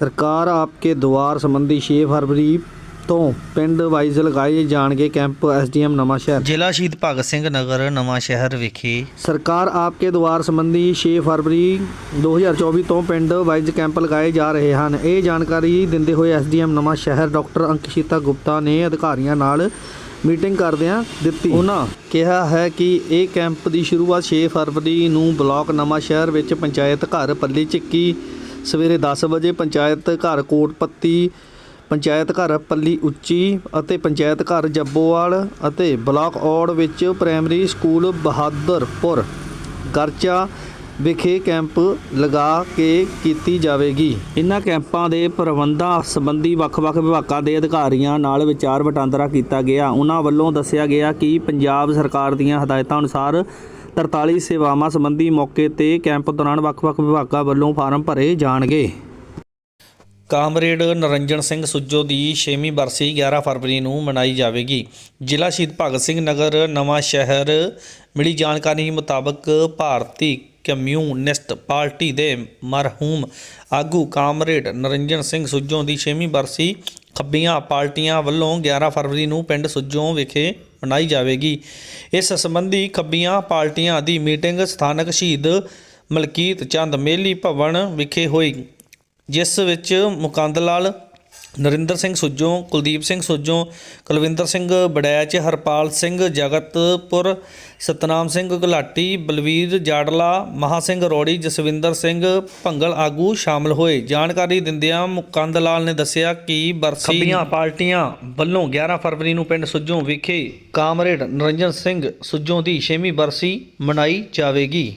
ਸਰਕਾਰ ਆਪਕੇ ਦੁਆਰ ਸੰਬੰਧੀ 6 ਫਰਵਰੀ ਤੋਂ ਪਿੰਡ ਵਾਈਜ਼ ਲਗਾਏ ਜਾਣਗੇ ਕੈਂਪ ਐਸਡੀਐਮ ਨਵਾਂ ਸ਼ਹਿਰ। ਜ਼ਿਲ੍ਹਾ ਸ਼ਹੀਦ ਭਗਤ ਸਿੰਘ ਨਗਰ ਨਵਾਂ ਸ਼ਹਿਰ ਵਿਖੇ। ਸਰਕਾਰ ਆਪਕੇ ਦੁਆਰ ਸੰਬੰਧੀ 6 ਫਰਵਰੀ 2024 ਤੋਂ ਪਿੰਡ ਵਾਈਜ਼ ਕੈਂਪ ਲਗਾਏ ਜਾ ਰਹੇ ਹਨ। ਇਹ ਜਾਣਕਾਰੀ ਦਿੰਦੇ ਹੋਏ ਐਸਡੀਐਮ ਨਵਾਂ ਸ਼ਹਿਰ ਡਾਕਟਰ ਅੰਕਸ਼ਿਤਾ ਗੁਪਤਾ ਨੇ ਅਧਿਕਾਰੀਆਂ ਨਾਲ ਮੀਟਿੰਗ ਕਰਦਿਆਂ ਦਿੱਤੀ। ਉਹਨਾਂ ਕਿਹਾ ਹੈ ਕਿ ਇਹ ਕੈਂਪ ਦੀ ਸ਼ੁਰੂਆਤ 6 ਫਰਵਰੀ ਨੂੰ ਬਲਾਕ ਨਵਾਂ ਸ਼ਹਿਰ ਵਿੱਚ ਪੰਚਾਇਤ ਘਰ ਪੱਲੀ ਚੱਕੀ ਸਵੇਰੇ 10 ਵਜੇ ਪੰਚਾਇਤ ਘਰ ਕੋਟਪੱਤੀ, ਪੰਚਾਇਤ ਘਰ ਪੱਲੀ ਉੱਚੀ ਅਤੇ ਪੰਚਾਇਤ ਘਰ ਜੱਬੋਵਾਲ ਅਤੇ ਬਲਾਕ ਔੜ ਵਿੱਚ ਪ੍ਰਾਇਮਰੀ ਸਕੂਲ ਬਹਾਦਰਪੁਰ, ਗਰਚਾ ਵਿਖੇ ਕੈਂਪ ਲਗਾ ਕੇ ਕੀਤੀ ਜਾਵੇਗੀ। ਇਨ੍ਹਾਂ ਕੈਂਪਾਂ ਦੇ ਪ੍ਰਬੰਧਾਂ ਸੰਬੰਧੀ ਵੱਖ-ਵੱਖ ਵਿਭਾਗਾਂ ਦੇ ਅਧਿਕਾਰੀਆਂ ਨਾਲ ਵਿਚਾਰ ਵਟਾਂਦਰਾ ਕੀਤਾ ਗਿਆ। ਉਹਨਾਂ ਵੱਲੋਂ ਦੱਸਿਆ ਗਿਆ ਕਿ ਪੰਜਾਬ ਸਰਕਾਰ ਦੀਆਂ ਹਦਾਇਤਾਂ ਅਨੁਸਾਰ 43 ਸੇਵਾਵਾਂ ਸੰਬੰਧੀ ਮੌਕੇ ਤੇ ਕੈਂਪ ਦੌਰਾਨ ਵੱਖ-ਵੱਖ ਵਿਭਾਗਾਂ ਵੱਲੋਂ ਫਾਰਮ ਭਰੇ ਜਾਣਗੇ। ਕਾਮਰੇਡ ਨਰਿੰਜਨ ਸਿੰਘ ਸੁੱਜੋ ਦੀ 6ਵੀਂ ਬਰਸੀ 11 ਫਰਵਰੀ ਨੂੰ ਮਨਾਈ ਜਾਵੇਗੀ। ਜ਼ਿਲ੍ਹਾ ਸ਼ਹੀਦ ਭਗਤ ਸਿੰਘ ਨਗਰ, ਨਵਾਂ ਸ਼ਹਿਰ। ਮਿਲੀ ਜਾਣਕਾਰੀ ਮੁਤਾਬਕ ਭਾਰਤੀ ਕਮਿਊਨਿਸਟ ਪਾਰਟੀ ਦੇ ਮਰਹੂਮ ਆਗੂ ਕਾਮਰੇਡ ਨਰਿੰਜਨ ਸਿੰਘ ਸੁੱਜੋ ਦੀ 6ਵੀਂ ਬਰਸੀ ਖੱਬੀਆਂ ਪਾਰਟੀਆਂ ਵੱਲੋਂ 11 ਫਰਵਰੀ ਨੂੰ ਪਿੰਡ ਸੁੱਜੋ ਵਿਖੇ ਮਨਾਈ ਜਾਵੇਗੀ। ਇਸ ਸੰਬੰਧੀ ਖੱਬੀਆਂ ਪਾਰਟੀਆਂ ਦੀ ਮੀਟਿੰਗ ਸਥਾਨਕ ਸ਼ਹੀਦ ਮਲਕੀਤ ਚੰਦ ਮੇਲੀ ਭਵਨ ਵਿਖੇ ਹੋਈ, ਜਿਸ ਵਿੱਚ ਮੁਕੰਦ ਲਾਲ ਨਰਿੰਦਰ ਸਿੰਘ ਸੁੱਜੋਂ, ਕੁਲਦੀਪ ਸਿੰਘ ਸੁੱਜੋਂ, ਕੁਲਵਿੰਦਰ ਸਿੰਘ ਬੜੈਚ, ਹਰਪਾਲ ਸਿੰਘ ਜਗਤਪੁਰ, ਸਤਨਾਮ ਸਿੰਘ ਗੁਲਾਟੀ ਬਲਵੀਰ ਜਾੜਲਾ ਮਹਾ ਸਿੰਘ ਰੋੜੀ, ਜਸਵਿੰਦਰ ਸਿੰਘ ਭੰਗਲ ਆਗੂ ਸ਼ਾਮਲ ਹੋਏ। ਜਾਣਕਾਰੀ ਦਿੰਦਿਆਂ ਮੁਕੰਦ ਲਾਲ ਨੇ ਦੱਸਿਆ ਕਿ ਬਰਸੀ ਖੱਬੀਆਂ ਪਾਰਟੀਆਂ ਵੱਲੋਂ 11 ਫਰਵਰੀ ਨੂੰ ਪਿੰਡ ਸੁੱਜੋਂ ਵਿਖੇ ਕਾਮਰੇਡ ਨਰਿੰਜਨ ਸਿੰਘ ਸੁੱਜੋਂ ਦੀ 6ਵੀਂ ਬਰਸੀ ਮਨਾਈ ਜਾਵੇਗੀ।